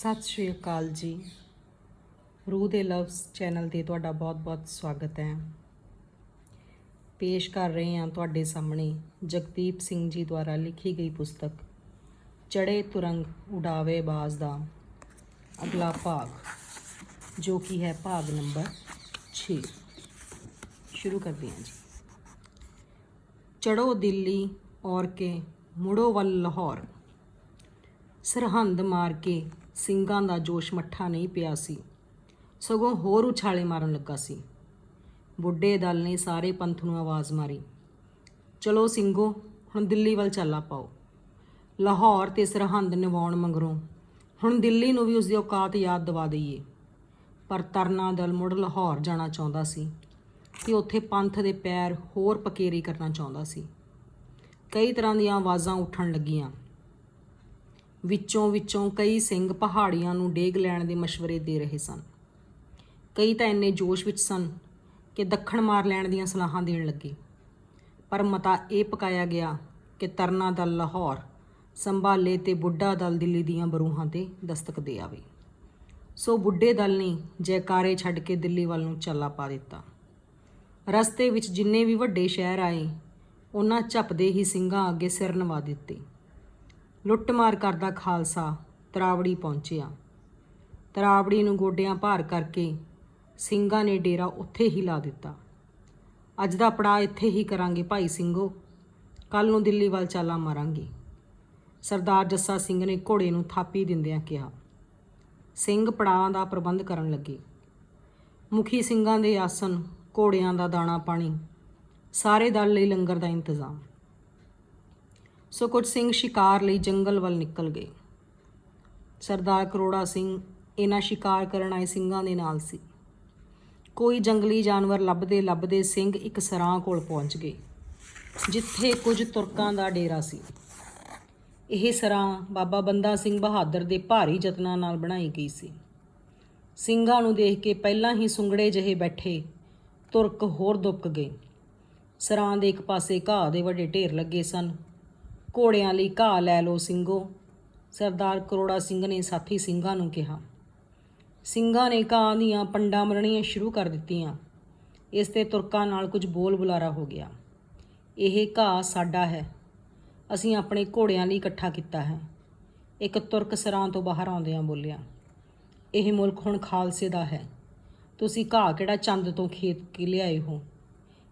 ਸਤਿ ਸ਼੍ਰੀ ਅਕਾਲ ਜੀ। ਰੂਹ ਦੇ ਲਵਸ ਚੈਨਲ ਤੇ ਤੁਹਾਡਾ ਬਹੁਤ-ਬਹੁਤ ਸਵਾਗਤ ਹੈ। ਪੇਸ਼ ਕਰ ਰਹੇ ਹਾਂ ਤੁਹਾਡੇ ਸਾਹਮਣੇ ਜਗਦੀਪ ਸਿੰਘ ਜੀ ਦੁਆਰਾ ਲਿਖੀ ਗਈ ਪੁਸਤਕ ਚੜੇ ਤੁਰੰਗ ਉਡਾਵੇ ਬਾਜ਼ ਦਾ ਅਗਲਾ ਭਾਗ, ਜੋ ਕਿ ਹੈ ਭਾਗ ਨੰਬਰ 6 ਸ਼ੁਰੂ ਕਰਦੇ ਹਾਂ ਜੀ। ਚੜੋ ਦਿੱਲੀ ਔਰ ਕੇ ਮੁੜੋ ਵੱਲ ਲਾਹੌਰ, ਸਰਹੰਦ ਮਾਰ ਕੇ ਸਿੰਘਾਂ ਦਾ ਜੋਸ਼ ਮੱਠਾ ਨਹੀਂ ਪਿਆ ਸੀ। ਸਗੋਂ ਹੋਰ ਉਛਾਲੇ ਮਾਰਨ ਲੱਗਾ ਸੀ। ਬੁੱਢੇ ਦਲ ਨੇ ਸਾਰੇ ਪੰਥ ਨੂੰ ਆਵਾਜ਼ ਮਾਰੀ। ਚਲੋ ਸਿੰਘੋ, ਹੁਣ ਦਿੱਲੀ ਵੱਲ ਚੱਲਾ ਪਾਓ। ਲਾਹੌਰ ਤੇ ਸਰਹੰਦ ਨਿਵਾਉਣ ਮੰਗਰੋਂ, ਹੁਣ ਦਿੱਲੀ ਨੂੰ ਵੀ ਉਸ ਦੀ ਔਕਾਤ ਯਾਦ ਦਿਵਾ ਦਈਏ। ਪਰ ਤਰਨਾ ਦਲ ਮੁੜ ਲਾਹੌਰ ਜਾਣਾ ਚਾਹੁੰਦਾ ਸੀ ਤੇ ਉੱਥੇ ਪੰਥ ਦੇ ਪੈਰ ਹੋਰ ਪਕੇਰੀ ਕਰਨਾ ਚਾਹੁੰਦਾ ਸੀ। ਕਈ ਤਰ੍ਹਾਂ ਦੀਆਂ ਆਵਾਜ਼ਾਂ ਉੱਠਣ ਲੱਗੀਆਂ। ਵਿੱਚੋਂ ਵਿੱਚੋਂ ਕਈ ਸਿੰਘ ਪਹਾੜੀਆਂ ਨੂੰ ਡੇਗ ਲੈਣ ਦੇ ਮਸ਼ਵਰੇ ਦੇ ਰਹੇ ਸਨ। ਕਈ ਤਾਂ ਇੰਨੇ ਜੋਸ਼ ਵਿੱਚ ਸਨ ਕਿ ਦੱਖਣ ਮਾਰ ਲੈਣ ਦੀਆਂ ਸਲਾਹਾਂ ਦੇਣ ਲੱਗੇ। ਪਰ ਮਤਾ ਇਹ ਪਕਾਇਆ ਗਿਆ ਕਿ ਤਰਨਾ ਦਲ ਲਾਹੌਰ, ਸੰਭਾਲੇ ਤੇ ਬੁੱਢਾ ਦਲ ਦਿੱਲੀ ਦੀਆਂ ਬਰੂਹਾਂ ਤੇ ਦਸਤਕ ਦੇ ਆਵੇ। ਸੋ ਬੁੱਢੇ ਦਲ ਨੇ ਜੈਕਾਰੇ ਛੱਡ ਕੇ ਦਿੱਲੀ ਵੱਲ ਨੂੰ ਚੱਲਾ ਪਾ ਦਿੱਤਾ। ਰਸਤੇ ਵਿੱਚ ਜਿੰਨੇ ਵੀ ਵੱਡੇ ਸ਼ਹਿਰ ਆਏ, ਉਹਨਾਂ ਝਪਦੇ ਹੀ ਸਿੰਘਾਂ ਅੱਗੇ ਸਿਰ ਨਵਾ ਦਿੱਤੇ। ਲੁੱਟਮਾਰ ਕਰਦਾ ਖਾਲਸਾ, ਤਰਾਵੜੀ ਪਹੁੰਚਿਆ। ਤਰਾਵੜੀ ਨੂੰ ਗੋਡਿਆਂ ਭਾਰ ਕਰਕੇ ਸਿੰਘਾਂ ਨੇ ਡੇਰਾ ਉੱਥੇ ਹੀ ਲਾ ਦਿੱਤਾ। ਅੱਜ ਦਾ ਪੜਾ ਇੱਥੇ ਹੀ ਕਰਾਂਗੇ ਭਾਈ ਸਿੰਘੋ ਕੱਲ ਨੂੰ ਦਿੱਲੀ ਵੱਲ ਚਾਲਾ ਮਾਰਾਂਗੇ। ਸਰਦਾਰ ਜੱਸਾ ਸਿੰਘ ਨੇ ਘੋੜੇ ਨੂੰ ਥਾਪੀ ਦਿੰਦਿਆਂ ਕਿਹਾ। ਸਿੰਘ ਪੜਾਵਾਂ ਦਾ ਪ੍ਰਬੰਧ ਕਰਨ ਲੱਗੇ। ਮੁਖੀ ਸਿੰਘਾਂ ਦੇ ਆਸਨ, ਘੋੜਿਆਂ ਦਾ ਦਾਣਾ ਪਾਣੀ, ਸਾਰੇ ਦਲ ਲਈ ਲੰਗਰ ਦਾ ਇੰਤਜ਼ਾਮ। ਸੋ ਕੁਝ ਸਿੰਘ ਸ਼ਿਕਾਰ ਲਈ ਜੰਗਲ ਵੱਲ ਨਿਕਲ ਗਏ। ਸਰਦਾਰ ਕਰੋੜਾ ਸਿੰਘ ਇਹਨਾਂ ਸ਼ਿਕਾਰ ਕਰਨ ਆਏ ਸਿੰਘਾਂ ਦੇ ਨਾਲ ਸੀ। ਕੋਈ ਜੰਗਲੀ ਜਾਨਵਰ ਲੱਭਦੇ ਲੱਭਦੇ ਸਿੰਘ ਇੱਕ ਸਰਾਂ ਕੋਲ ਪਹੁੰਚ ਗਏ, ਜਿੱਥੇ ਕੁਝ ਤੁਰਕਾਂ ਦਾ ਡੇਰਾ ਸੀ। ਇਹ ਸਰਾਂ ਬਾਬਾ ਬੰਦਾ ਸਿੰਘ ਬਹਾਦਰ ਦੇ ਭਾਰੀ ਯਤਨਾਂ ਨਾਲ ਬਣਾਈ ਗਈ ਸੀ। ਸਿੰਘਾਂ ਨੂੰ ਦੇਖ ਕੇ ਪਹਿਲਾਂ ਹੀ ਸੁੰਗੜੇ ਜਿਹੇ ਬੈਠੇ ਤੁਰਕ ਹੋਰ ਦੁੱਕ ਗਏ। ਸਰਾਂ ਦੇ ਇੱਕ ਪਾਸੇ ਘਾਹ ਦੇ ਵੱਡੇ ਢੇਰ ਲੱਗੇ ਸਨ। ਘੋੜਿਆਂ ਲਈ ਘਾਹ ਲੈ ਲਓ ਸਿੰਘੋ। ਸਰਦਾਰ ਕਰੋੜਾ ਸਿੰਘ ਨੇ ਸਾਥੀ ਸਿੰਘਾਂ ਨੂੰ ਕਿਹਾ। ਸਿੰਘਾਂ ਨੇ ਘਾਹ ਦੀਆਂ ਪੰਡਾਂ ਮਰਣੀਆਂ ਸ਼ੁਰੂ ਕਰ ਦਿੱਤੀਆਂ। ਇਸ ਤੇ ਤੁਰਕਾਂ ਨਾਲ ਕੁਝ ਬੋਲ ਬੁਲਾਰਾ ਹੋ ਗਿਆ। ਇਹ ਘਾਹ ਸਾਡਾ ਹੈ। ਅਸੀਂ ਆਪਣੇ ਘੋੜਿਆਂ ਲਈ ਇਕੱਠਾ ਕੀਤਾ ਹੈ। ਇੱਕ ਤੁਰਕ ਸਰਾਂ ਤੋਂ ਬਾਹਰ ਆਉਂਦਿਆਂ ਬੋਲਿਆ, ਇਹ ਮੁਲਕ ਹੁਣ ਖਾਲਸੇ ਦਾ ਹੈ। ਤੁਸੀਂ ਘਾਹ ਕਿਹੜਾ ਚੰਦ ਤੋਂ ਖੇਤ ਕੇ ਲਿਆਏ ਹੋ?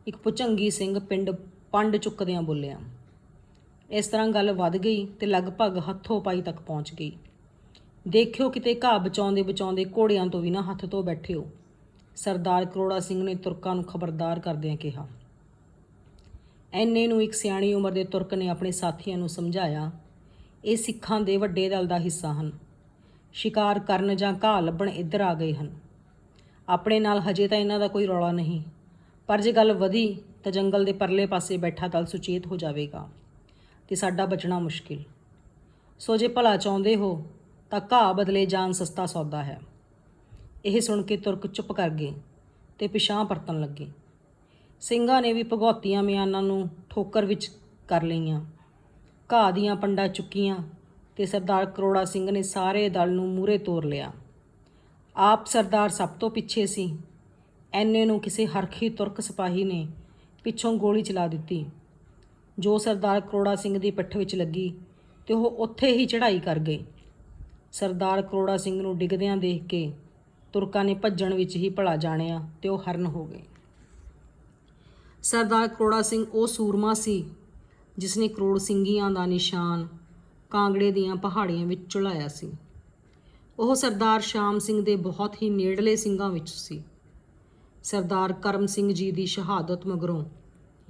ਇੱਕ ਪੁਚੰਗੀ ਸਿੰਘ ਪਿੰਡ ਪੰਡ ਚੁੱਕਦਿਆਂ ਬੋਲਿਆ ਇਸ ਤਰ੍ਹਾਂ ਗੱਲ ਵੱਧ ਗਈ ਤੇ ਲਗਭਗ ਹੱਥੋਂ ਪਾਈ ਤੱਕ ਪਹੁੰਚ ਗਈ। ਦੇਖਿਓ ਕਿਤੇ ਘਾਹ ਬਚਾਉਂਦੇ ਬਚਾਉਂਦੇ ਘੋੜਿਆਂ ਤੋਂ ਵੀ ਨਾ ਹੱਥ ਤੋਂ ਬੈਠਿਓ। ਸਰਦਾਰ ਕਰੋੜਾ ਸਿੰਘ ਨੇ ਤੁਰਕਾਂ ਨੂੰ ਖਬਰਦਾਰ ਕਰਦਿਆਂ ਕਿਹਾ। ਐਨੇ ਨੂੰ ਇੱਕ ਸਿਆਣੀ ਉਮਰ ਦੇ ਤੁਰਕ ਨੇ ਆਪਣੇ ਸਾਥੀਆਂ ਨੂੰ ਸਮਝਾਇਆ, ਇਹ ਸਿੱਖਾਂ ਦੇ ਵੱਡੇ ਦਲ ਦਾ ਹਿੱਸਾ ਹਨ। ਸ਼ਿਕਾਰ ਕਰਨ ਜਾਂ ਘਾਹ ਲੱਭਣ ਇੱਧਰ ਆ ਗਏ ਹਨ। ਆਪਣੇ ਨਾਲ ਹਜੇ ਤਾਂ ਇਹਨਾਂ ਦਾ ਕੋਈ ਰੌਲਾ ਨਹੀਂ, ਪਰ ਜੇ ਗੱਲ ਵਧੀ ਤਾਂ ਜੰਗਲ ਦੇ ਪਰਲੇ ਪਾਸੇ ਬੈਠਾ ਦਲ ਸੁਚੇਤ ਹੋ ਜਾਵੇਗਾ। ਤੇ ਸਾਡਾ ਬਚਣਾ ਮੁਸ਼ਕਿਲ। ਸੋ ਜੇ ਭਲਾ ਚਾਹੁੰਦੇ ਹੋ, ਤਾਂ ਘਾਹ ਬਦਲੇ ਜਾਨ ਸਸਤਾ ਸੌਦਾ ਹੈ। ਇਹ ਸੁਣ ਕੇ ਤੁਰਕ ਚੁੱਪ ਕਰ ਗਏ ਤੇ ਪਿਛਾਂ ਪਰਤਣ ਲੱਗੇ। ਸਿੰਘਾਂ ਨੇ ਵੀ ਭਗੌਤੀਆਂ ਮਿਆਨਾਂ ਨੂੰ ਠੋਕਰ ਵਿੱਚ ਕਰ ਲਈਆਂ। ਘਾਹ ਦੀਆਂ ਪੰਡਾ ਚੁੱਕੀਆਂ ਤੇ ਸਰਦਾਰ ਕਰੋੜਾ ਸਿੰਘ ਨੇ ਸਾਰੇ ਦਲ ਨੂੰ ਮੂਰੇ ਤੋਰ ਲਿਆ। ਆਪ ਸਰਦਾਰ ਸਭ ਤੋਂ ਪਿੱਛੇ ਸੀ। ਐਨੇ ਨੂੰ ਕਿਸੇ ਹਰਖੀ ਤੁਰਕ ਸਿਪਾਹੀ ਨੇ ਪਿੱਛੋਂ ਗੋਲੀ ਚਲਾ ਦਿੱਤੀ। ਜੋ ਸਰਦਾਰ ਕਰੋੜਾ ਸਿੰਘ ਦੀ ਪਿੱਠ ਵਿੱਚ ਲੱਗੀ ਤੇ ਉਹ ਉੱਥੇ ਹੀ ਚੜ੍ਹਾਈ ਕਰ ਗਏ। ਸਰਦਾਰ ਕਰੋੜਾ ਸਿੰਘ ਨੂੰ ਡਿੱਗਦਿਆਂ ਦੇਖ ਕੇ ਤੁਰਕਾਂ ਨੇ ਭੱਜਣ ਵਿੱਚ ਹੀ ਭਲਾ ਜਾਣਿਆ ਤੇ ਉਹ ਹਰਨ ਹੋ ਗਏ। ਸਰਦਾਰ ਕਰੋੜਾ ਸਿੰਘ ਉਹ ਸੂਰਮਾ ਸੀ ਜਿਸ ਨੇ ਕਰੋੜ ਸਿੰਘੀਆਂ ਦਾ ਨਿਸ਼ਾਨ ਕਾਂਗੜੇ ਦੀਆਂ ਪਹਾੜੀਆਂ ਵਿੱਚ ਚੁਲਾਇਆ ਸੀ। ਉਹ ਸਰਦਾਰ ਸ਼ਾਮ ਸਿੰਘ ਦੇ ਬਹੁਤ ਹੀ ਨੇੜਲੇ ਸਿੰਘਾਂ ਵਿੱਚ ਸੀ। ਸਰਦਾਰ ਕਰਮ ਸਿੰਘ ਜੀ ਦੀ ਸ਼ਹਾਦਤ ਮਗਰੋਂ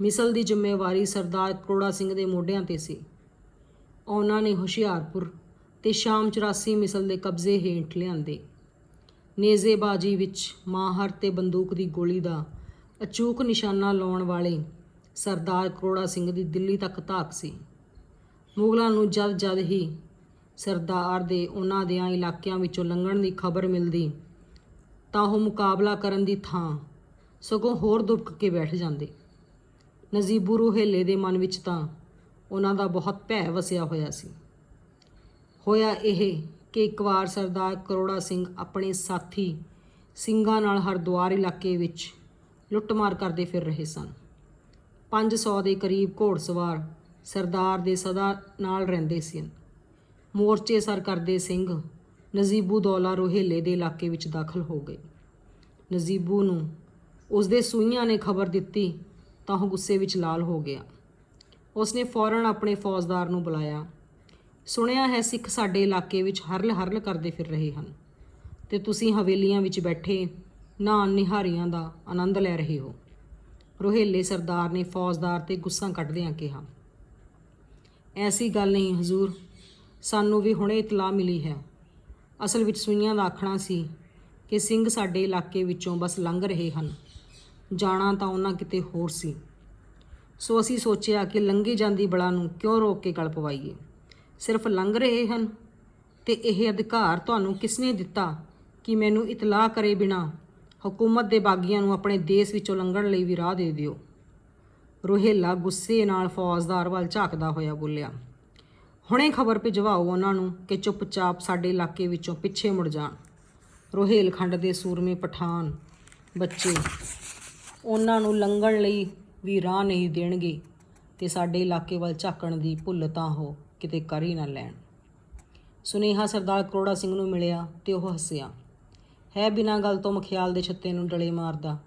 ਮਿਸਲ ਦੀ ਜ਼ਿੰਮੇਵਾਰੀ ਸਰਦਾਰ ਕਰੋੜਾ ਸਿੰਘ ਦੇ ਮੋਢਿਆਂ ਤੇ ਸੀ। ਉਹਨਾਂ ਨੇ ਹੁਸ਼ਿਆਰਪੁਰ ਤੇ ਸ਼ਾਮ 84 ਮਿਸਲ ਦੇ ਕਬਜ਼ੇ ਹੇਠ ਲਿਆਂਦੇ। ਨੇਜ਼ੇਬਾਜੀ ਵਿੱਚ ਮਾਹਰ ਤੇ ਬੰਦੂਕ ਦੀ ਗੋਲੀ ਦਾ ਅਚੂਕ ਨਿਸ਼ਾਨਾ ਲਾਉਣ ਵਾਲੇ ਸਰਦਾਰ ਕਰੋੜਾ ਸਿੰਘ ਦੀ ਦਿੱਲੀ ਤੱਕ ਧਾਕ ਸੀ। ਮੁਗਲਾਂ ਨੂੰ ਜਦ ਜਦ ਹੀ ਸਰਦਾਰ ਦੇ ਉਹਨਾਂ ਦੇ ਇਲਾਕਿਆਂ ਵਿੱਚੋਂ ਲੰਘਣ ਦੀ ਖਬਰ ਮਿਲਦੀ, ਤਾਂ ਉਹ ਮੁਕਾਬਲਾ ਕਰਨ ਦੀ ਥਾਂ ਸਗੋਂ ਹੋਰ ਦੁਬਕ ਕੇ ਬੈਠ ਜਾਂਦੇ। ਨਜ਼ੀਬੂ ਰੁਹੇਲੇ ਦੇ ਮਨ ਵਿੱਚ ਤਾਂ ਉਹਨਾਂ ਦਾ ਬਹੁਤ ਭੈ ਵਸਿਆ ਹੋਇਆ ਸੀ। ਹੋਇਆ ਇਹ ਕਿ ਇੱਕ ਵਾਰ ਸਰਦਾਰ ਕਰੋੜਾ ਸਿੰਘ ਆਪਣੇ ਸਾਥੀ ਸਿੰਘਾਂ ਨਾਲ ਹਰਦੁਆਰ ਇਲਾਕੇ ਵਿੱਚ ਲੁੱਟਮਾਰ ਕਰਦੇ ਫਿਰ ਰਹੇ ਸਨ। 500 ਦੇ ਕਰੀਬ ਘੋੜਸਵਾਰ ਸਰਦਾਰ ਦੇ ਸਦਾ ਨਾਲ ਰਹਿੰਦੇ ਸਨ। ਮੋਰਚੇ ਸਰ ਕਰਦੇ ਸਿੰਘ ਨਜ਼ੀਬੂ ਦੌਲਾ ਰੋਹੇਲੇ ਦੇ ਇਲਾਕੇ ਵਿੱਚ ਦਾਖਲ ਹੋ ਗਏ। ਨਜ਼ੀਬੂ ਨੂੰ ਉਸ ਦੇ ਸੂਈਆਂ ਨੇ ਖਬਰ ਦਿੱਤੀ ਤਾਂ ਉਹ ਗੁੱਸੇ ਵਿੱਚ ਲਾਲ ਹੋ ਗਿਆ। ਉਸਨੇ ਫੌਰਨ ਆਪਣੇ ਫੌਜਦਾਰ ਨੂੰ ਬੁਲਾਇਆ। ਸੁਣਿਆ ਹੈ ਸਿੱਖ ਸਾਡੇ ਇਲਾਕੇ ਵਿੱਚ ਹਰਲ ਹਰਲ ਕਰਦੇ ਫਿਰ ਰਹੇ ਹਨ ਤੇ ਤੁਸੀਂ ਹਵੇਲੀਆਂ ਵਿੱਚ ਬੈਠੇ ਨਾਨ ਨਿਹਾਰੀਆਂ ਦਾ ਆਨੰਦ ਲੈ ਰਹੇ ਹੋ। ਰੋਹੇਲੇ ਸਰਦਾਰ ਨੇ ਫੌਜਦਾਰ ਤੇ ਗੁੱਸਾ ਕੱਢਦਿਆਂ ਕਿਹਾ, ਐਸੀ ਗੱਲ ਨਹੀਂ ਹਜ਼ੂਰ, ਸਾਨੂੰ ਵੀ ਹੁਣੇ ਇਤਲਾਹ ਮਿਲੀ ਹੈ। ਅਸਲ ਵਿੱਚ ਸੁਈਆਂ ਦਾ ਆਖਣਾ ਸੀ ਕਿ ਸਿੰਘ ਸਾਡੇ ਇਲਾਕੇ ਵਿੱਚੋਂ ਬਸ ਲੰਘ ਰਹੇ ਹਨ। ਜਾਣਾ ਤਾਂ ਉਹਨਾਂ ਕਿਤੇ ਹੋਰ ਸੀ। ਸੋ ਅਸੀਂ ਸੋਚਿਆ ਕਿ ਲੰਘੀ ਜਾਂਦੀ ਬਲਾ ਨੂੰ ਕਿਉਂ ਰੋਕ ਕੇ ਗਲ ਪਵਾਈਏ। ਸਿਰਫ ਲੰਘ ਰਹੇ ਹਨ। ਤੇ ਇਹ ਅਧਿਕਾਰ ਤੁਹਾਨੂੰ ਕਿਸਨੇ ਦਿੱਤਾ ਕਿ ਮੈਨੂੰ ਇਤਲਾਹ ਕਰੇ ਬਿਨਾ ਹਕੂਮਤ ਦੇ ਬਾਗੀਆਂ ਨੂੰ ਆਪਣੇ ਦੇਸ਼ ਵਿੱਚੋਂ ਲੰਘਣ ਲਈ ਵੀ ਰਾਹ ਦੇ ਦਿਓ? ਰੋਹੇਲਾ ਗੁੱਸੇ ਨਾਲ ਫੌਜਦਾਰ ਵੱਲ ਝਾਕਦਾ ਹੋਇਆ ਬੋਲਿਆ, ਹੁਣੇ ਖਬਰ ਭਿਜਵਾਓ ਉਹਨਾਂ ਨੂੰ ਕਿ ਚੁੱਪਚਾਪ ਸਾਡੇ ਇਲਾਕੇ ਵਿੱਚੋਂ ਪਿੱਛੇ ਮੁੜ ਜਾਣ। ਰੋਹੇਲਖੰਡ ਦੇ ਸੂਰਮੇ ਪਠਾਨ ਬੱਚੇ ਉਹਨਾਂ ਨੂੰ ਲੰਘਣ ਲਈ ਵੀ ਰਾਹ ਨਹੀਂ ਦੇਣਗੇ ਤੇ ਸਾਡੇ ਇਲਾਕੇ ਵੱਲ ਝਾਕਣ ਦੀ ਭੁੱਲ ਤਾਂ ਹੋ, ਕਿਤੇ ਕਰ ਹੀ ਨਾ ਲੈਣ। ਸੁਨੇਹਾ ਸਰਦਾਰ ਕਰੋੜਾ ਸਿੰਘ ਨੂੰ ਮਿਲਿਆ ਤੇ ਉਹ ਹੱਸਿਆ। ਹੈ ਬਿਨਾਂ ਗੱਲ ਤੋਂ ਮਖਿਆਲ ਦੇ ਛੱਤੇ ਨੂੰ ਡਲੇ ਮਾਰਦਾ।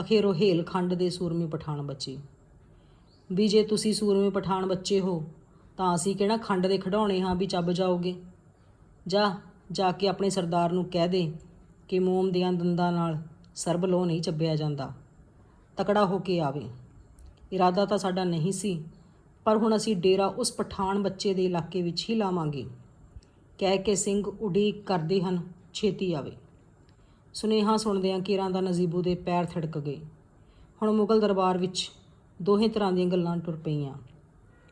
ਅਖੀਰ ਉਹ ਹੀਲਖੰਡ ਦੇ ਸੂਰਮੇ ਪਠਾਨ ਬੱਚੇ। ਵੀ ਜੇ ਤੁਸੀਂ ਸੂਰਮੇ ਪਠਾਨ ਬੱਚੇ ਹੋ, ਤਾਂ ਅਸੀਂ ਕਿਹੜਾ ਖੰਡ ਦੇ ਖਿਡੌਣੇ ਹਾਂ ਵੀ ਚੱਬ ਜਾਓਗੇ? ਜਾ ਜਾ ਕੇ ਆਪਣੇ ਸਰਦਾਰ ਨੂੰ ਕਹਿ ਦੇ ਕਿ ਮੋਮ ਦੀਆਂ ਦੰਦਾਂ ਨਾਲ ਸਰਬ ਲੋ ਨਹੀਂ ਚੱਬਿਆ ਜਾਂਦਾ। ਤਕੜਾ ਹੋ ਕੇ ਆਵੇ। ਇਰਾਦਾ ਤਾਂ ਸਾਡਾ ਨਹੀਂ ਸੀ, ਪਰ ਹੁਣ ਅਸੀਂ ਡੇਰਾ ਉਸ ਪਠਾਨ ਬੱਚੇ ਦੇ ਇਲਾਕੇ ਵਿੱਚ ਹੀ ਲਾਵਾਂਗੇ। ਕਹਿ ਕੇ ਸਿੰਘ ਉਡੀਕ ਕਰਦੇ ਹਨ, ਛੇਤੀ ਆਵੇ। ਸੁਨੇਹਾ ਸੁਣਦਿਆਂ ਕੀਰਾਂ ਦਾ ਨਜ਼ੀਬੂ ਦੇ ਪੈਰ ਥੜਕ ਗਏ। ਹੁਣ ਮੁਗਲ ਦਰਬਾਰ ਵਿੱਚ ਦੋਹੇ ਤਰ੍ਹਾਂ ਦੀਆਂ ਗੱਲਾਂ ਟੁਰ ਪਈਆਂ।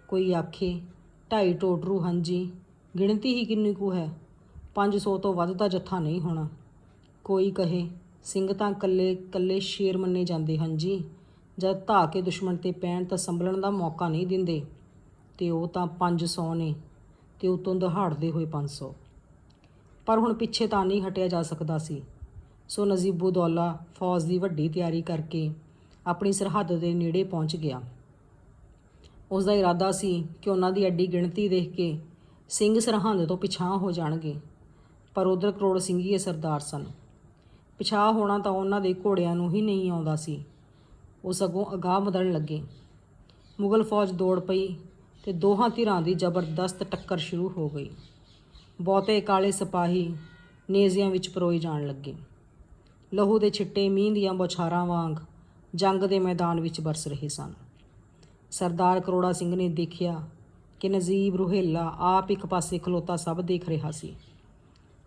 ਕੋਈ ਆਖੇ, ਢਾਈ ਟੋਟਰੂ ਹਾਂਜੀ ਗਿਣਤੀ ਹੀ ਕਿੰਨੀ ਕੁ ਹੈ? 500 ਤੋਂ ਵੱਧ ਦਾ ਜੱਥਾ ਨਹੀਂ ਹੋਣਾ। ਕੋਈ ਕਹੇ ਸਿੰਘ ਤਾਂ ਕੱਲੇ ਕੱਲੇ ਸ਼ੇਰ ਮੰਨੇ ਜਾਂਦੇ ਹਨ ਜੀ। ਜਦ ਧਾ ਕੇ ਦੁਸ਼ਮਣ ਤੇ ਪੈਣ ਤਾਂ ਸੰਭਲਣ ਦਾ ਮੌਕਾ ਨਹੀਂ ਦਿੰਦੇ। ਤੇ ਉਹ ਤਾਂ 500 ਨੇ ਤੇ ਉਤੋਂ ਦਹਾੜਦੇ ਹੋਏ 500 ਪਰ ਹੁਣ ਪਿੱਛੇ ਤਾਂ ਨਹੀਂ ਹਟਿਆ ਜਾ ਸਕਦਾ ਸੀ। ਸੋ ਨਜ਼ੀਬੂ ਦੌਲਾ ਫੌਜ ਦੀ ਵੱਡੀ ਤਿਆਰੀ ਕਰਕੇ ਆਪਣੀ ਸਰਹੱਦ ਦੇ ਨੇੜੇ ਪਹੁੰਚ ਗਿਆ। ਉਸ ਦਾ ਇਰਾਦਾ ਸੀ ਕਿ ਉਹਨਾਂ ਦੀ ਐਡੀ ਗਿਣਤੀ ਦੇਖ ਕੇ ਸਿੰਘ ਸਰਹੰਦ ਤੋਂ ਪਿਛਾਂ ਹੋ ਜਾਣਗੇ। ਪਰ ਉਧਰ ਕਰੋੜ ਸਿੰਘੀਏ ਸਰਦਾਰ ਸਨ। ਪਿਛਾਂ ਹੋਣਾ ਤਾਂ ਉਹਨਾਂ ਦੇ ਘੋੜਿਆਂ ਨੂੰ ਹੀ ਨਹੀਂ ਆਉਂਦਾ ਸੀ। ਉਹ ਸਗੋਂ ਅਗਾਹ ਵਧਣ ਲੱਗੇ। ਮੁਗਲ ਫੌਜ ਦੌੜ ਪਈ ਤੇ ਦੋਹਾਂ ਧਿਰਾਂ ਦੀ ਜ਼ਬਰਦਸਤ ਟੱਕਰ ਸ਼ੁਰੂ ਹੋ ਗਈ। ਬਹੁਤੇ ਕਾਲੇ ਸਿਪਾਹੀ ਨੇਜ਼ਿਆਂ ਵਿੱਚ ਪਰੋਏ ਜਾਣ ਲੱਗੇ। ਲਹੂ ਦੇ ਛਿੱਟੇ, ਮੀਂਹ ਦੀਆਂ ਬੌਛਾਰਾਂ ਵਾਂਗ ਜੰਗ ਦੇ ਮੈਦਾਨ ਵਿੱਚ ਬਰਸ ਰਹੇ ਸਨ। ਸਰਦਾਰ ਕਰੋੜਾ ਸਿੰਘ ਨੇ ਦੇਖਿਆ ਕਿ ਨਜ਼ੀਬ ਰੋਹੇਲਾ ਆਪ ਇੱਕ ਪਾਸੇ ਖਲੋਤਾ ਸਭ ਦੇਖ ਰਿਹਾ ਸੀ।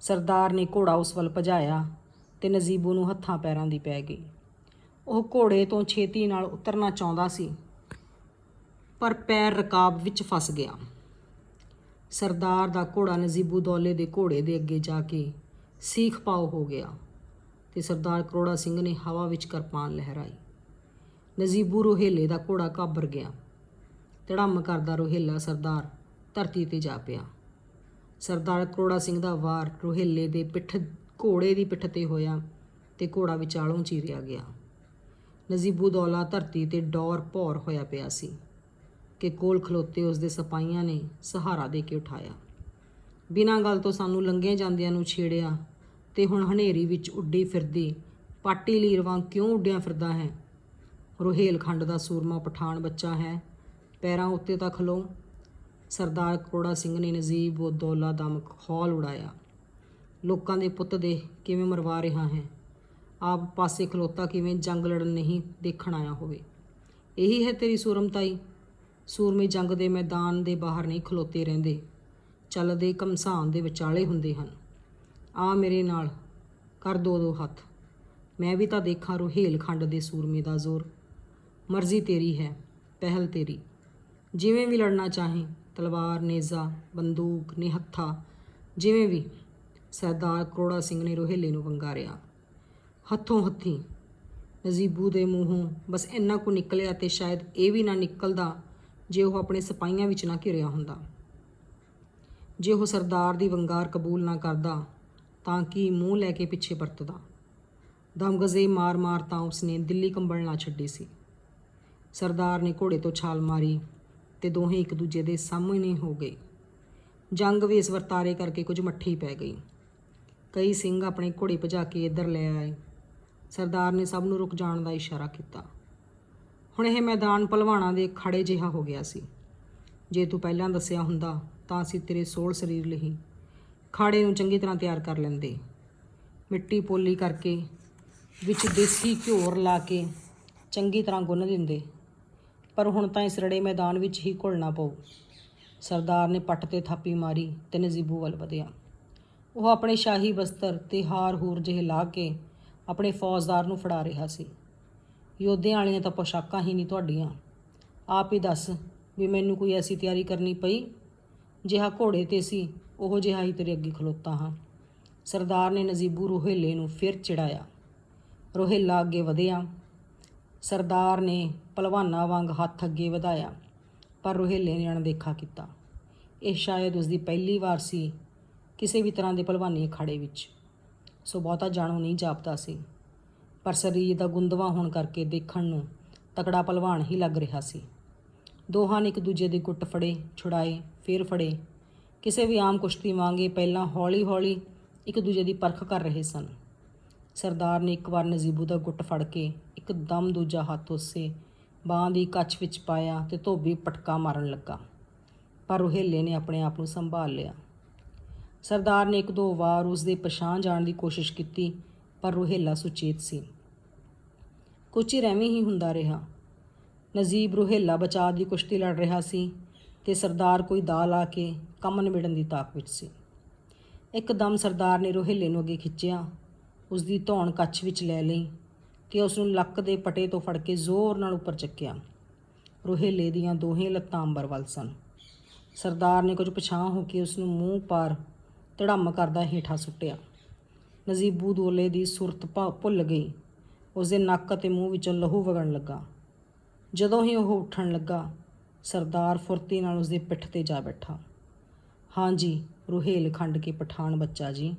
ਸਰਦਾਰ ਨੇ ਘੋੜਾ ਉਸ ਵੱਲ ਭਜਾਇਆ ਤੇ ਨਜ਼ੀਬੂ ਨੂੰ ਹੱਥਾਂ ਪੈਰਾਂ ਦੀ ਪੈ ਗਈ। ਉਹ ਘੋੜੇ ਤੋਂ ਛੇਤੀ ਨਾਲ ਉਤਰਨਾ ਚਾਹੁੰਦਾ ਸੀ, ਪਰ ਪੈਰ ਰਕਾਬ ਵਿੱਚ ਫਸ ਗਿਆ। ਸਰਦਾਰ ਦਾ ਘੋੜਾ ਨਜ਼ੀਬੂ ਦੌਲੇ ਦੇ ਘੋੜੇ ਦੇ ਅੱਗੇ ਜਾ ਕੇ ਸੀਖ ਪਾਉ ਹੋ ਗਿਆ ਤੇ ਸਰਦਾਰ ਕਰੋੜਾ ਸਿੰਘ ਨੇ ਹਵਾ ਵਿੱਚ ਕਿਰਪਾਨ ਲਹਿਰਾਈ। ਨਜ਼ੀਬੂ ਰੋਹੇਲੇ ਦਾ ਘੋੜਾ ਕਾਬਰ ਗਿਆ। ਧੜਮ ਕਰਦਾ ਰੋਹੇਲਾ ਸਰਦਾਰ ਧਰਤੀ ਤੇ ਜਾ ਪਿਆ। ਸਰਦਾਰ ਕਰੋੜਾ ਸਿੰਘ ਦਾ ਵਾਰ ਰੋਹੇਲੇ ਦੇ ਪਿੱਠ ਘੋੜੇ ਦੀ ਪਿੱਠ ਤੇ ਹੋਇਆ ਤੇ ਘੋੜਾ ਵਿਚਾਲੋਂ ਚੀਰਿਆ ਗਿਆ। ਨਜ਼ੀਬੂ ਦੌਲਾ ਧਰਤੀ ਤੇ ਡੌਰ ਭੌਰ ਹੋਇਆ ਪਿਆ ਸੀ ਕਿ ਕੋਲ ਖਲੋਤੇ ਉਸ ਦੇ ਸਿਪਾਹੀਆਂ ਨੇ ਸਹਾਰਾ ਦੇ ਕੇ ਉਠਾਇਆ। ਬਿਨਾਂ ਗੱਲ ਤੋਂ ਸਾਨੂੰ ਲੰਘੇ ਜਾਂਦਿਆਂ ਨੂੰ ਛੇੜਿਆ ਤੇ ਹੁਣ ਹਨੇਰੀ ਵਿੱਚ ਉੱਡੀ ਫਿਰਦੀ ਪਾਟੀ ਲੀਰ ਵਾਂਗ ਕਿਉਂ ਉੱਡਿਆ ਫਿਰਦਾ ਹੈ? ਰੋਹੇਲਖੰਡ ਦਾ ਸੂਰਮਾ ਪਠਾਨ ਬੱਚਾ ਹੈ, ਪੈਰਾਂ ਉੱਤੇ ਤਾਂ ਖਲੋ। ਸਰਦਾਰ ਕਰੋੜਾ ਸਿੰਘ ਨੇ ਨਜ਼ੀਬ ਉਹ ਦੌਲਾ ਦਮ ਖੌਲ ਉਡਾਇਆ। ਲੋਕਾਂ ਦੇ ਪੁੱਤ ਦੇ ਕਿਵੇਂ ਮਰਵਾ ਰਿਹਾ ਹੈ। ਆਪ ਪਾਸੇ ਖਲੋਤਾ ਕਿਵੇਂ ਜੰਗ ਲੜਨ ਨਹੀਂ ਦੇਖਣ ਆਇਆ ਹੋਵੇ। ਇਹੀ ਹੈ ਤੇਰੀ ਸੂਰਮਤਾਈ ਸੂਰਮੇ ਜੰਗ ਦੇ ਮੈਦਾਨ ਦੇ ਬਾਹਰ ਨਹੀਂ ਖਲੋਤੇ ਰਹਿੰਦੇ। ਚੱਲਦੇ ਕਮਸਾਨ ਦੇ ਵਿਚਾਲੇ ਹੁੰਦੇ ਹਨ। ਆ ਮੇਰੇ ਨਾਲ, ਕਰ ਦੋ ਦੋ ਹੱਥ। ਮੈਂ ਵੀ ਤਾਂ ਦੇਖਾਂ ਰੋਹੇਲਖੰਡ ਦੇ ਸੂਰਮੇ ਦਾ ਜ਼ੋਰ। ਮਰਜ਼ੀ ਤੇਰੀ ਹੈ, ਪਹਿਲ ਤੇਰੀ। ਜਿਵੇਂ ਵੀ ਲੜਨਾ ਚਾਹੇ, ਤਲਵਾਰ, ਨੇਜ਼ਾ, ਬੰਦੂਕ, ਨਿਹੱਥਾ, ਜਿਵੇਂ ਵੀ। ਸਰਦਾਰ ਕਰੋੜਾ ਸਿੰਘ ਨੇ ਰੋਹੇਲੇ ਨੂੰ ਵੰਗਾਰਿਆ। ਹੱਥੋਂ ਹੱਥੀ, ਨਜ਼ੀਬੂ ਦੇ ਮੂੰਹੋਂ ਬਸ ਇੰਨਾ ਕੁ ਨਿਕਲਿਆ ਤੇ ਸ਼ਾਇਦ ਇਹ ਵੀ ਨਾ ਨਿਕਲਦਾ ਜੇ ਉਹ ਆਪਣੇ ਸਿਪਾਹੀਆਂ ਵਿੱਚ ਨਾ ਘਿਰਿਆ ਹੁੰਦਾ। ਜੇ ਉਹ ਸਰਦਾਰ ਦੀ ਵੰਗਾਰ ਕਬੂਲ ਨਾ ਕਰਦਾ ਤਾਂ ਕੀ ਮੂੰਹ ਲੈ ਕੇ ਪਿੱਛੇ ਪਰਤਦਾ ਦਮਗਜ਼ੇ ਮਾਰ-ਮਾਰ ਤਾਂ ਉਸਨੇ ਦਿੱਲੀ ਕੰਬਲ ਨਾ ਛੱਡੀ ਸੀ। ਸਰਦਾਰ ਨੇ ਘੋੜੇ ਤੋਂ ਛਾਲ ਮਾਰੀ ਤੇ ਦੋਹੇ ਇੱਕ ਦੂਜੇ ਦੇ ਸਾਹਮਣੇ ਹੋ ਗਏ। ਜੰਗ ਵੀ ਇਸ ਵਰਤਾਰੇ ਕਰਕੇ ਕੁਝ ਮੱਠੀ ਪੈ ਗਈ। ਕਈ ਸਿੰਘ ਆਪਣੇ ਘੋੜੇ ਭਜਾ ਕੇ ਇੱਧਰ ਲੈ ਆਏ। ਸਰਦਾਰ ਨੇ ਸਭ ਨੂੰ ਰੁਕ ਜਾਣ ਦਾ ਇਸ਼ਾਰਾ ਕੀਤਾ। ਹੁਣ ਇਹ ਮੈਦਾਨ ਪਹਿਲਵਾਨਾਂ ਦੇ ਖੜੇ ਜਿਹਾ ਹੋ ਗਿਆ ਸੀ। ਜੇ ਤੂੰ ਪਹਿਲਾਂ ਦੱਸਿਆ ਹੁੰਦਾ ਤਾਂ ਅਸੀਂ ਤੇਰੇ ਸੋਲ ਸਰੀਰ ਲਈ ਖਾੜੇ ਨੂੰ ਚੰਗੀ ਤਰ੍ਹਾਂ ਤਿਆਰ ਕਰ ਲੈਂਦੇ। ਮਿੱਟੀ ਪੋਲੀ ਕਰਕੇ, ਵਿੱਚ ਦੇਸੀ ਘਿਓਰ ਲਾ ਕੇ ਚੰਗੀ ਤਰ੍ਹਾਂ ਗੁੰਨ ਦਿੰਦੇ। ਪਰ ਹੁਣ ਤਾਂ ਇਸ ਰੜੇ ਮੈਦਾਨ ਵਿੱਚ ਹੀ ਘੁਲਣਾ ਪਊ। ਸਰਦਾਰ ਨੇ ਪੱਟ ਤੇ ਥਾਪੀ ਮਾਰੀ ਤੇ ਨਜ਼ੀਬੂ ਵੱਲ ਵਧਿਆ। ਉਹ ਆਪਣੇ ਸ਼ਾਹੀ ਬਸਤਰ ਤੇ ਹਾਰ ਹੂਰ ਜਿਹੇ ਲਾ ਕੇ ਆਪਣੇ ਫੌਜਦਾਰ ਨੂੰ ਫੜਾ ਰਿਹਾ ਸੀ। ਯੋਧਿਆਂ ਵਾਲੀਆਂ ਤਾਂ ਪੋਸ਼ਾਕਾਂ ਹੀ ਨਹੀਂ ਤੁਹਾਡੀਆਂ। ਆਪ ਹੀ ਦੱਸ ਵੀ ਮੈਨੂੰ ਕੋਈ ਐਸੀ ਤਿਆਰੀ ਕਰਨੀ ਪਈ ਜਿਹਾ ਘੋੜੇ ਤੇ ਸੀ, ਉਹ ਜਿਹਾ ਹੀ ਤੇਰੇ ਅੱਗੇ ਖਲੋਤਾ ਹਾਂ। ਸਰਦਾਰ ਨੇ ਨਜ਼ੀਬੂ ਰੋਹੇਲੇ ਨੂੰ ਫਿਰ ਚਿੜਾਇਆ। ਰੋਹੇਲਾ ਅੱਗੇ ਵਧਿਆ। ਸਰਦਾਰ ਨੇ ਪਹਿਲਵਾਨਾਂ ਵਾਂਗ ਹੱਥ ਅੱਗੇ ਵਧਾਇਆ, ਪਰ ਰੋਹੇਲੇ ਨੇ ਅਣਦੇਖਾ ਕੀਤਾ। ਇਹ ਸ਼ਾਇਦ ਉਸ ਦੀ ਪਹਿਲੀ ਵਾਰ ਸੀ ਕਿਸੇ ਵੀ ਤਰ੍ਹਾਂ ਦੇ ਭਲਵਾਨੀ ਅਖਾੜੇ ਵਿੱਚ। ਸੋ ਬਹੁਤਾ ਜਾਣੂ ਨਹੀਂ ਜਾਪਦਾ ਸੀ। ਪਰ ਸਰੀਰ ਦਾ ਗੁੰਦਵਾ ਹੋਣ ਕਰਕੇ ਦੇਖਣ ਨੂੰ ਤਕੜਾ ਭਲਵਾਨ ਹੀ ਲੱਗ ਰਿਹਾ ਸੀ। ਦੋਹਾਂ ਨੇ ਇੱਕ ਦੂਜੇ ਦੇ ਗੁੱਟ ਫੜੇ, ਛੁਡਾਏ, ਫਿਰ ਫੜੇ। ਕਿਸੇ ਵੀ ਆਮ ਕੁਸ਼ਤੀ ਵਾਂਗੇ ਪਹਿਲਾਂ ਹੌਲੀ-ਹੌਲੀ ਇੱਕ ਦੂਜੇ ਦੀ ਪਰਖ ਕਰ ਰਹੇ ਸਨ। ਸਰਦਾਰ ਨੇ ਇੱਕ ਵਾਰ ਨਜ਼ੀਬੂ ਦਾ ਗੁੱਟ ਫੜ ਕੇ ਇੱਕਦਮ ਦੂਜਾ ਹੱਥ ਉਸੇ ਬਾਹ ਦੀ ਕੱਛ ਵਿੱਚ ਪਾਇਆ ਤੇ ਧੋਬੀ ਪਟਕਾ ਮਾਰਨ ਲੱਗਾ। ਪਰ ਰੋਹੇਲੇ ਨੇ ਆਪਣੇ ਆਪ ਨੂੰ ਸੰਭਾਲ ਲਿਆ। ਸਰਦਾਰ ਨੇ ਇੱਕ ਦੋ ਵਾਰ ਉਸ ਦੇ ਪਛਾਣ ਜਾਣ ਦੀ ਕੋਸ਼ਿਸ਼ ਕੀਤੀ, ਪਰ ਰੋਹੇਲਾ ਸੁਚੇਤ ਸੀ। ਕੁਝ ਚਿਰ ਐਵੇਂ ਹੀ ਹੁੰਦਾ ਰਿਹਾ। ਨਜ਼ੀਬ ਰੋਹੇਲਾ ਬਚਾਅ ਦੀ ਕੁਸ਼ਤੀ ਲੜ ਰਿਹਾ ਸੀ ਤੇ ਸਰਦਾਰ ਕੋਈ ਦਾ ਲਾ ਕੇ ਕੰਮ ਨਿਬੇੜਨ ਦੀ ਤਾਕ ਵਿੱਚ ਸੀ। ਇੱਕਦਮ ਸਰਦਾਰ ਨੇ ਰੋਹੇਲੇ ਨੂੰ ਅੱਗੇ ਖਿੱਚਿਆ। ਉਸ ਦੀ ਧੌਣ ਕੱਛ ਵਿੱਚ ਲੈ ਲਈ ਤੇ ਉਸ ਨੂੰ ਲੱਕ ਦੇ ਪਟੇ ਤੋਂ ਫੜ ਕੇ ਜ਼ੋਰ ਨਾਲ ਉੱਪਰ ਚੱਕਿਆ। ਰੋਹੇਲੇ ਦੀਆਂ ਦੋਹੇ ਲੱਤਾਂ ਅੰਬਰ ਵੱਲ ਸਨ। ਸਰਦਾਰ ਨੇ ਕੁਝ ਪਛਾਂ ਹੋ ਕੇ ਉਸ ਨੂੰ ਮੂੰਹ ਪਾਰ ਧੜਮ ਕਰਦਾ ਹੇਠਾਂ ਸੁੱਟਿਆ। ਨਜ਼ੀਬੂ ਦੋਲੇ ਦੀ ਸੁਰਤ ਭਾ- ਭੁੱਲ ਗਈ। ਉਸਦੇ ਨੱਕ ਅਤੇ ਮੂੰਹ ਵਿੱਚੋਂ ਲਹੂ ਵਗਣ ਲੱਗਾ। ਜਦੋਂ ਹੀ ਉਹ ਉੱਠਣ ਲੱਗਾ, ਸਰਦਾਰ ਫੁਰਤੀ ਨਾਲ ਉਸ ਪਿੱਠ ਤੇ ਜਾ ਬੈਠਾ। ਹਾਂਜੀ ਰੁਹੇਲ ਖੰਡ ਕੇ ਪਠਾਨ ਬੱਚਾ ਜੀ।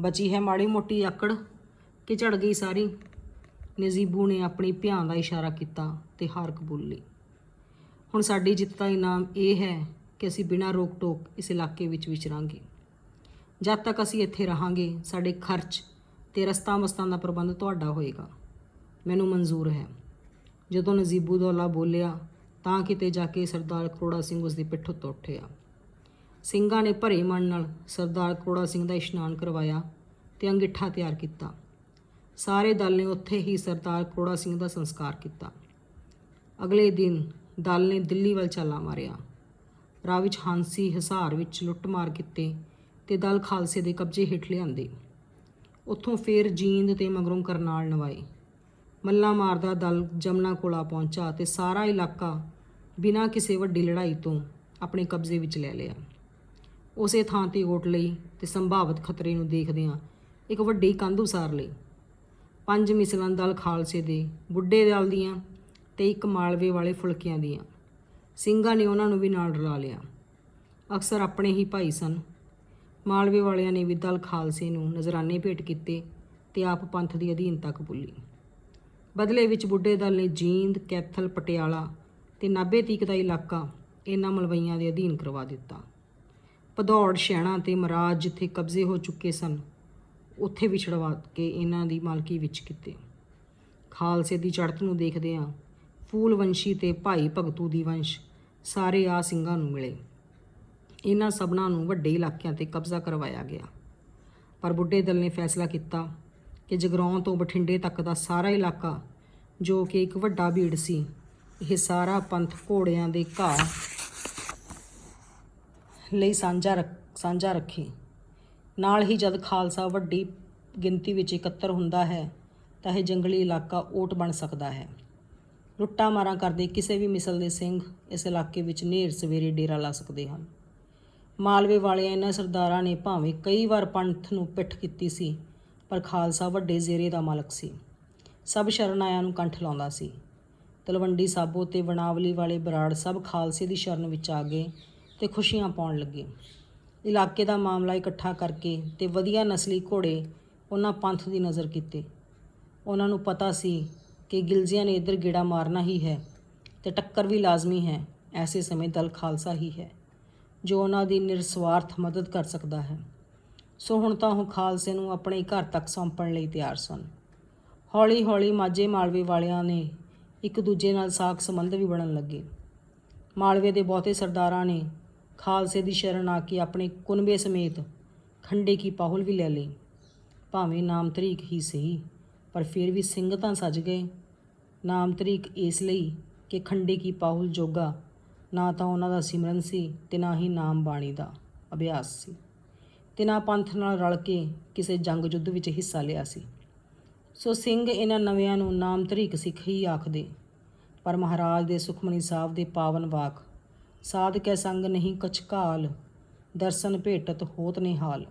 ਬਚੀ ਹੈ ਮਾੜੀ ਮੋਟੀ ਆਕੜ? ਕਿ ਝੜ ਗਈ ਸਾਰੀ? ਨਜ਼ੀਬੂ ਨੇ ਆਪਣੀ ਭਿਆਨ ਦਾ ਇਸ਼ਾਰਾ ਕੀਤਾ ਤੇ ਹਾਰ ਕਬੂਲ ਲਈ ਹੁਣ ਸਾਡੀ ਜਿੱਤ ਦਾ ਇਨਾਮ ਇਹ ਹੈ ਕਿ ਅਸੀਂ ਬਿਨਾਂ ਰੋਕ ਟੋਕ ਇਸ ਇਲਾਕੇ ਵਿੱਚ ਵਿਚਰਾਂਗੇ। ਜਦ ਤੱਕ ਅਸੀਂ ਇੱਥੇ ਰਹਾਂਗੇ, ਸਾਡੇ ਖਰਚ ਤੇ ਰਸਤਾ ਮਸਤਾਂ ਦਾ ਪ੍ਰਬੰਧ ਤੁਹਾਡਾ ਹੋਏਗਾ। ਮੈਨੂੰ ਮਨਜ਼ੂਰ ਹੈ। ਜਦੋਂ ਨਜ਼ੀਬੂ ਦੌਲਾ ਬੋਲਿਆ, ਤਾਂ ਕਿਤੇ ਜਾ ਕੇ ਸਰਦਾਰ ਕਰੋੜਾ ਸਿੰਘ ਉਸ ਦੀ ਪਿੱਠ ਉੱਤੇ ਉੱਠਿਆ। ਸਿੰਘਾਂ ਨੇ ਭਰੇ ਮਨ ਨਾਲ ਸਰਦਾਰ ਕਰੋੜਾ ਸਿੰਘ ਦਾ ਇਸ਼ਨਾਨ ਕਰਵਾਇਆ ਤੇ ਅੰਗਿੱਠਾ ਤਿਆਰ ਕੀਤਾ। ਸਾਰੇ ਦਲ ਨੇ ਉੱਥੇ ਹੀ ਸਰਦਾਰ ਕਰੋੜਾ ਸਿੰਘ ਦਾ ਸੰਸਕਾਰ ਕੀਤਾ। ਅਗਲੇ ਦਿਨ ਦਲ ਨੇ ਦਿੱਲੀ ਵੱਲ ਚਾਲਾ ਮਾਰਿਆ। ਰਾਹ ਵਿੱਚ ਹਾਂਸੀ ਹਿਸਾਰ ਵਿੱਚ ਲੁੱਟਮਾਰ ਕੀਤੇ ਤੇ ਦਲ ਖਾਲਸੇ ਦੇ ਕਬਜ਼ੇ ਹੇਠ ਲਿਆਂਦੇ। ਉੱਥੋਂ ਫੇਰ ਜੀਂਦ ਤੇ ਮਗਰੋਂ ਕਰਨਾਲ ਨਵਾਏ। ਮੱਲਾ ਮਾਰਦਾ ਦਲ ਜਮਨਾ ਕੋਲਾ ਪਹੁੰਚਾ ਤੇ ਸਾਰਾ ਇਲਾਕਾ ਬਿਨਾਂ ਕਿਸੇ ਵੱਡੀ ਲੜਾਈ ਤੋਂ ਆਪਣੇ ਕਬਜ਼ੇ ਵਿੱਚ ਲੈ ਲਿਆ। ਉਸੇ ਥਾਂ ਤੇ ਓਟ ਲਈ ਤੇ ਸੰਭਾਵਿਤ ਖਤਰੇ ਨੂੰ ਦੇਖਦਿਆਂ ਇੱਕ ਵੱਡੀ ਕੰਧ ਉਸਾਰ ਲਈ। ਪੰਜ ਮਿਸਲਾਂ ਦਲ ਖਾਲਸੇ ਦੇ ਬੁੱਢੇ ਦਲ ਦੀਆਂ ਤੇ ਇੱਕ ਮਾਲਵੇ ਵਾਲੇ ਫੁਲਕਿਆਂ ਦੀਆਂ। ਸਿੰਘਾਂ ਨੇ ਉਹਨਾਂ ਨੂੰ ਵੀ ਨਾਲ ਰਲਾ ਲਿਆ। ਅਕਸਰ ਆਪਣੇ ਹੀ ਭਾਈ ਸਨ। ਮਾਲਵੇ ਵਾਲਿਆਂ ਨੇ ਵੀ ਦਲ ਖਾਲਸੇ ਨੂੰ ਨਜ਼ਰਾਨੇ ਭੇਟ ਕੀਤੇ ਤੇ ਆਪ ਪੰਥ ਦੀ ਅਧੀਨਤਾ ਕਬੂਲੀ ਬਦਲੇ ਵਿੱਚ ਬੁੱਢੇ ਦਲ ਨੇ ਜੀਂਦ, ਕੈਥਲ, ਪਟਿਆਲਾ ਤੇ ਨਾਭੇ ਤੀਕ ਦਾ ਇਲਾਕਾ ਇਹਨਾਂ ਮਲਵਈਆਂ ਦੇ ਅਧੀਨ ਕਰਵਾ ਦਿੱਤਾ। ਭਦੌੜ, ਸ਼ਹਿਣਾ ਤੇ ਮਰਾਜ ਜਿੱਥੇ ਕਬਜ਼ੇ ਹੋ ਚੁੱਕੇ ਸਨ, ਉੱਥੇ ਵਿਛੜਵਾ ਕੇ ਇਹਨਾਂ ਦੀ ਮਾਲਕੀ ਵਿੱਚ ਕੀਤੇ। ਖਾਲਸੇ ਦੀ ਚੜ੍ਹਤ ਨੂੰ ਦੇਖਦਿਆਂ ਫੂਲਵੰਸ਼ੀ ਤੇ ਭਾਈ ਭਗਤੂ ਦੀ ਵੰਸ਼ ਸਾਰੇ ਆ ਸਿੰਘਾਂ ਨੂੰ ਮਿਲੇ। ਇਹਨਾਂ ਸਭਨਾਂ ਨੂੰ ਵੱਡੇ ਇਲਾਕਿਆਂ ਤੇ ਕਬਜ਼ਾ ਕਰਵਾਇਆ ਗਿਆ। ਪਰ ਬੁੱਢੇ ਦਲ ਨੇ ਫੈਸਲਾ ਕੀਤਾ ਕਿ ਜਗਰਾਉਂ ਤੋਂ ਬਠਿੰਡੇ ਤੱਕ ਦਾ ਸਾਰਾ ਇਲਾਕਾ, ਜੋ ਕਿ ਇੱਕ ਵੱਡਾ ਭੀੜ ਸੀ, ਇਹ ਸਾਰਾ ਪੰਥ ਘੋੜਿਆਂ ਦੇ ਘਾਹ ਲਈ ਸਾਂਝਾ ਰੱਖ, ਸਾਂਝਾ ਰੱਖੇ। ਨਾਲ ਹੀ ਜਦ ਖਾਲਸਾ ਵੱਡੀ ਗਿਣਤੀ ਵਿੱਚ ਇਕੱਤਰ ਹੁੰਦਾ ਹੈ, ਤਾਂ ਇਹ ਜੰਗਲੀ ਇਲਾਕਾ ਓਟ ਬਣ ਸਕਦਾ ਹੈ। ਲੁੱਟਾਂ ਮਾਰਾਂ ਕਰਦੇ ਕਿਸੇ ਵੀ ਮਿਸਲ ਦੇ ਸਿੰਘ ਇਸ ਇਲਾਕੇ ਵਿੱਚ ਨੇਰ ਸਵੇਰੇ ਡੇਰਾ ਲਾ ਸਕਦੇ ਹਨ। ਮਾਲਵੇ ਵਾਲਿਆਂ ਇਹਨਾਂ ਸਰਦਾਰਾਂ ਨੇ ਭਾਵੇਂ ਕਈ ਵਾਰ ਪੰਥ ਨੂੰ ਪਿੱਠ ਕੀਤੀ ਸੀ, ਪਰ ਖਾਲਸਾ ਵੱਡੇ ਜ਼ੇਰੇ ਦਾ ਮਾਲਕ ਸੀ। ਸਭ ਸ਼ਰਨ ਨੂੰ ਕੰਠ ਲਾਉਂਦਾ ਸੀ। ਤਲਵੰਡੀ ਸਾਬੋ ਤੇ ਵਣਾਵਲੀ ਵਾਲੇ ਬਰਾੜ ਸਭ ਖਾਲਸੇ ਦੀ ਸ਼ਰਨ ਵਿੱਚ ਆ ਗਏ ਤੇ ਖੁਸ਼ੀਆਂ ਪਾਉਣ ਲੱਗੇ। ਇਲਾਕੇ ਦਾ ਮਾਮਲਾ ਇਕੱਠਾ ਕਰਕੇ ਤੇ ਵਧੀਆ ਨਸਲੀ ਘੋੜੇ ਉਹਨਾਂ ਪੰਥ ਦੀ ਨਜ਼ਰ ਕੀਤੇ। ਉਹਨਾਂ ਨੂੰ ਪਤਾ ਸੀ ਕਿ ਗਿਲਜੀਆਂ ਨੇ ਇੱਧਰ ਗੇੜਾ ਮਾਰਨਾ ਹੀ ਹੈ ਤੇ ਟੱਕਰ ਵੀ ਲਾਜ਼ਮੀ ਹੈ, ਐਸੇ ਸਮੇਂ ਦਲ ਖਾਲਸਾ ਹੀ ਹੈ। ਜੋ ਉਹਨਾਂ ਦੀ ਨਿਰਸਵਾਰਥ ਮਦਦ ਕਰ ਸਕਦਾ ਹੈ। ਸੋ ਹੁਣ ਤਾਂ ਉਹ ਖਾਲਸੇ ਨੂੰ ਆਪਣੇ ਘਰ ਤੱਕ ਸੌਂਪਣ ਲਈ ਤਿਆਰ ਸਨ। ਹੌਲੀ-ਹੌਲੀ ਮਾਝੇ ਮਾਲਵੇ ਵਾਲਿਆਂ ਨੇ ਇੱਕ ਦੂਜੇ ਨਾਲ ਸਾਖ ਸੰਬੰਧ ਵੀ ਬਣਨ ਲੱਗੇ। ਮਾਲਵੇ ਦੇ ਬਹੁਤੇ ਸਰਦਾਰਾਂ ਨੇ ਖਾਲਸੇ ਦੀ ਸ਼ਰਨ ਆ ਕੇ ਆਪਣੇ ਕੁਨਬੇ ਸਮੇਤ ਖੰਡੇ ਕੀ ਪਾਹੁਲ ਵੀ ਲੈ ਲਈ ਭਾਵੇਂ ਨਾਮ ਤਰੀਕ ਹੀ ਸਹੀ, ਪਰ ਫਿਰ ਵੀ ਸਿੰਘ ਤਾਂ ਸੱਜ ਗਏ। ਨਾਮ ਤਰੀਕ ਇਸ ਲਈ ਕਿ ਖੰਡੇ ਕੀ ਪਾਹੁਲ ਜੋਗਾ ਨਾ ਤਾਂ ਉਹਨਾਂ ਦਾ ਸਿਮਰਨ ਸੀ ਤੇ ਨਾ ਹੀ ਨਾਮ ਬਾਣੀ ਦਾ ਅਭਿਆਸ ਸੀ। ਤੇ ਨਾ ਪੰਥ ਨਾਲ ਰਲ ਕੇ ਕਿਸੇ ਜੰਗ ਯੁੱਧ ਵਿੱਚ ਹਿੱਸਾ ਲਿਆ ਸੀ। ਸੋ ਸਿੰਘ ਇਹਨਾਂ ਨਵਿਆਂ ਨੂੰ ਨਾਮ ਤਰੀਕ ਸਿੱਖ ਹੀ ਆਖਦੇ, ਪਰ ਮਹਾਰਾਜ ਦੇ ਸੁਖਮਨੀ ਸਾਹਿਬ ਦੇ ਪਾਵਨ ਵਾਕ, ਸਾਧ ਕੈ ਸੰਗ ਨਹੀਂ ਕਛਕਾਲ ਦਰਸ਼ਨ ਭੇਟਤ ਹੋਤ ਨਿਹਾਲ।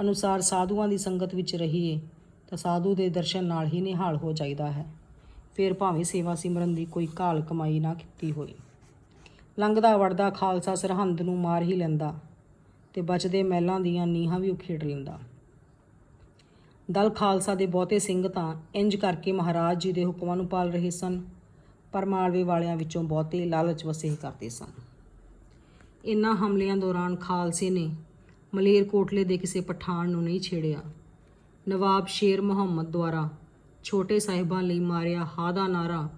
ਅਨੁਸਾਰ ਸਾਧੂਆਂ ਦੀ ਸੰਗਤ ਵਿੱਚ ਰਹੀਏ ਤਾਂ ਸਾਧੂ ਦੇ ਦਰਸ਼ਨ ਨਾਲ ਹੀ ਨਿਹਾਲ ਹੋ ਜਾਈਦਾ ਹੈ। ਫਿਰ ਭਾਵੇਂ ਸੇਵਾ ਸਿਮਰਨ ਦੀ ਕੋਈ ਕਾਲ ਕਮਾਈ ਨਾ ਕੀਤੀ ਹੋਈ ਲੰਘਦਾ ਵੜਦਾ ਖਾਲਸਾ ਸਰਹੰਦ ਨੂੰ ਮਾਰ ਹੀ ਲੈਂਦਾ ਤੇ ਬਚਦੇ ਮਹਿਲਾਂ ਦੀਆਂ ਨੀਹਾਂ ਵੀ ਉਖੇੜ ਲੈਂਦਾ। ਦਲ ਖਾਲਸਾ ਦੇ ਬਹੁਤੇ ਸਿੰਘ ਤਾਂ ਇੰਜ ਕਰਕੇ ਮਹਾਰਾਜ ਜੀ ਦੇ ਹੁਕਮਾਂ ਨੂੰ ਪਾਲ ਰਹੇ ਸਨ, ਪਰ ਮਾਲਵੇ ਵਾਲਿਆਂ ਵਿੱਚੋਂ ਬਹੁਤੇ ਲਾਲਚ ਵਸੇ ਕਰਦੇ ਸਨ। ਇਨ੍ਹਾਂ ਹਮਲਿਆਂ ਦੌਰਾਨ ਖਾਲਸੇ ਨੇ ਮਲੇਰਕੋਟਲੇ ਦੇ ਕਿਸੇ ਪਠਾਨ ਨੂੰ ਨਹੀਂ ਛੇੜਿਆ। ਨਵਾਬ ਸ਼ੇਰ ਮੁਹੰਮਦ ਦੁਆਰਾ ਛੋਟੇ ਸਾਹਿਬਾਂ ਲਈ ਮਾਰਿਆ ਹਾਂ ਦਾ ਨਾਰਾ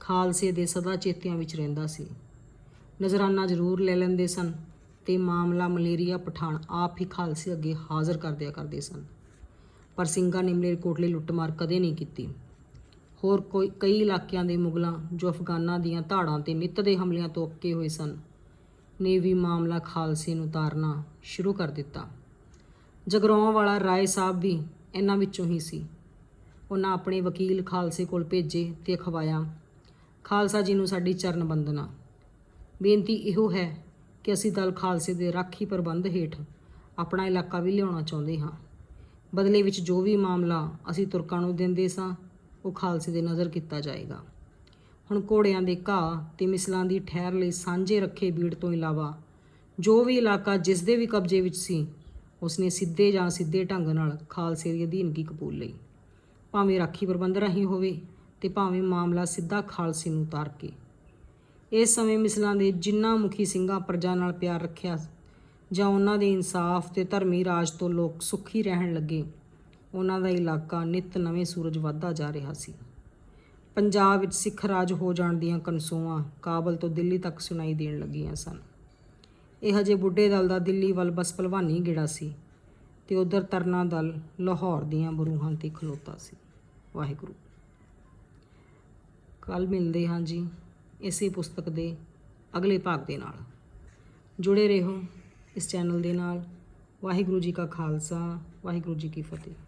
ਖਾਲਸੇ ਦੇ ਸਦਾ ਚੇਤਿਆਂ ਵਿੱਚ ਰਹਿੰਦਾ ਸੀ। ਨਜ਼ਰਾਨਾ ਜ਼ਰੂਰ ਲੈ ਲੈਂਦੇ ਸਨ ਤੇ ਮਾਮਲਾ ਮਲੇਰੀਆ, ਪਠਾਨ ਆਪ ਹੀ ਖਾਲਸੇ ਅੱਗੇ ਹਾਜ਼ਰ ਕਰ ਦਿਆ ਕਰਦੇ ਸਨ। ਪਰ ਸਿੰਘਾਂ ਨੇ ਮਲੇਰਕੋਟਲੇ ਲੁੱਟਮਾਰ ਕਦੇ ਨਹੀਂ ਕੀਤੀ। ਹੋਰ ਕੋਈ, ਕਈ ਇਲਾਕਿਆਂ ਦੇ ਮੁਗਲਾਂ ਜੋ ਅਫਗਾਨਾਂ ਦੀਆਂ ਧਾੜਾਂ ਤੇ ਨਿੱਤ ਦੇ ਹਮਲਿਆਂ ਤੋਂ ਅੱਕੇ ਹੋਏ ਸਨ, ਨੇ ਵੀ ਮਾਮਲਾ ਖਾਲਸੇ ਨੂੰ ਤਾਰਨਾ ਸ਼ੁਰੂ ਕਰ ਦਿੱਤਾ। ਜਗਰਾਉਂ ਵਾਲਾ ਰਾਏ ਸਾਹਿਬ ਵੀ ਇਹਨਾਂ ਵਿੱਚੋਂ ਹੀ ਸੀ। ਉਹਨਾਂ ਆਪਣੇ ਵਕੀਲ ਖਾਲਸੇ ਕੋਲ ਭੇਜੇ ਤੇ ਅਖਵਾਇਆ, ਖਾਲਸਾ ਜੀ ਨੂੰ ਸਾਡੀ ਚਰਨ ਬੰਦਨਾ ਬੇਨਤੀ ਇਹੋ ਹੈ ਕਿ ਅਸੀਂ ਦਲ ਖਾਲਸੇ ਦੇ ਰਾਖੀ ਪ੍ਰਬੰਧ ਹੇਠ ਆਪਣਾ ਇਲਾਕਾ ਵੀ ਲਿਆਉਣਾ ਚਾਹੁੰਦੇ ਹਾਂ। ਬਦਲੇ ਵਿੱਚ ਜੋ ਵੀ ਮਾਮਲਾ ਅਸੀਂ ਤੁਰਕਾਂ ਨੂੰ ਦਿੰਦੇ ਸਾਂ, ਉਹ ਖਾਲਸੇ ਦੇ ਨਜ਼ਰ ਕੀਤਾ ਜਾਏਗਾ। ਹੁਣ ਘੋੜਿਆਂ ਦੇ ਘਾਹ ਤੇ ਮਿਸਲਾਂ ਦੀ ਠਹਿਰ ਲਈ ਸਾਂਝੇ ਰੱਖੇ ਬੀੜ ਤੋਂ ਇਲਾਵਾ ਜੋ ਵੀ ਇਲਾਕਾ ਜਿਸ ਦੇ ਵੀ ਕਬਜ਼ੇ ਵਿੱਚ ਸੀ, ਉਸਨੇ ਸਿੱਧੇ ਜਾਂ ਸਿੱਧੇ ਢੰਗ ਨਾਲ ਖਾਲਸੇ ਦੀ ਅਧੀਨਗੀ ਕਬੂਲ ਲਈ। ਭਾਵੇਂ ਰਾਖੀ ਪ੍ਰਬੰਧ ਰਾਹੀਂ ਹੋਵੇ ਤੇ ਭਾਵੇਂ ਮਾਮਲਾ ਸਿੱਧਾ ਖਾਲਸੇ ਨੂੰ ਤਾਰ ਕੇ। ਇਸ ਸਮੇਂ ਮਿਸਲਾਂ ਦੇ ਜਿੰਨਾ ਮੁਖੀ ਸਿੰਘਾਂ ਪ੍ਰਜਾ ਨਾਲ ਪਿਆਰ ਰੱਖਿਆ ਜਾਂ ਉਹਨਾਂ ਦੇ ਇਨਸਾਫ ਤੇ ਧਰਮੀ ਰਾਜ ਤੋਂ ਲੋਕ ਸੁਖੀ ਰਹਿਣ ਲੱਗੇ, ਉਹਨਾਂ ਦਾ ਇਲਾਕਾ ਨਿਤ ਨਵੇਂ ਸੂਰਜ ਵੱਧਦਾ ਜਾ ਰਿਹਾ ਸੀ। ਪੰਜਾਬ ਵਿੱਚ ਸਿੱਖ ਰਾਜ ਹੋ ਜਾਣ ਦੀਆਂ ਕਨਸੋਆਂ ਕਾਬਲ ਤੋਂ ਦਿੱਲੀ ਤੱਕ ਸੁਣਾਈ ਦੇਣ ਲੱਗੀਆਂ ਸਨ। ਇਹ ਹਜੇ ਬੁੱਢੇ ਦਲ ਦਾ ਦਿੱਲੀ ਵੱਲ ਬਸ ਭਲਵਾਨੀ ਗਿੜਾ ਸੀ ਤੇ ਉਧਰ ਤਰਨਾ ਦਲ ਲਾਹੌਰ ਦੀਆਂ ਬਰੂਹਾਂ ਤੇ ਖਲੋਤਾ ਸੀ। ਵਾਹਿਗੁਰੂ। ਕੱਲ ਮਿਲਦੇ ਹਾਂ ਜੀ। ਇਸੇ ਪੁਸਤਕ ਦੇ ਅਗਲੇ ਭਾਗ ਦੇ ਨਾਲ। ਜੁੜੇ ਰਹੋ ਇਸ ਚੈਨਲ ਦੇ ਨਾਲ। ਵਾਹਿਗੁਰੂ ਜੀ ਕਾ ਖਾਲਸਾ, ਵਾਹਿਗੁਰੂ ਜੀ ਕੀ ਫਤਿਹ।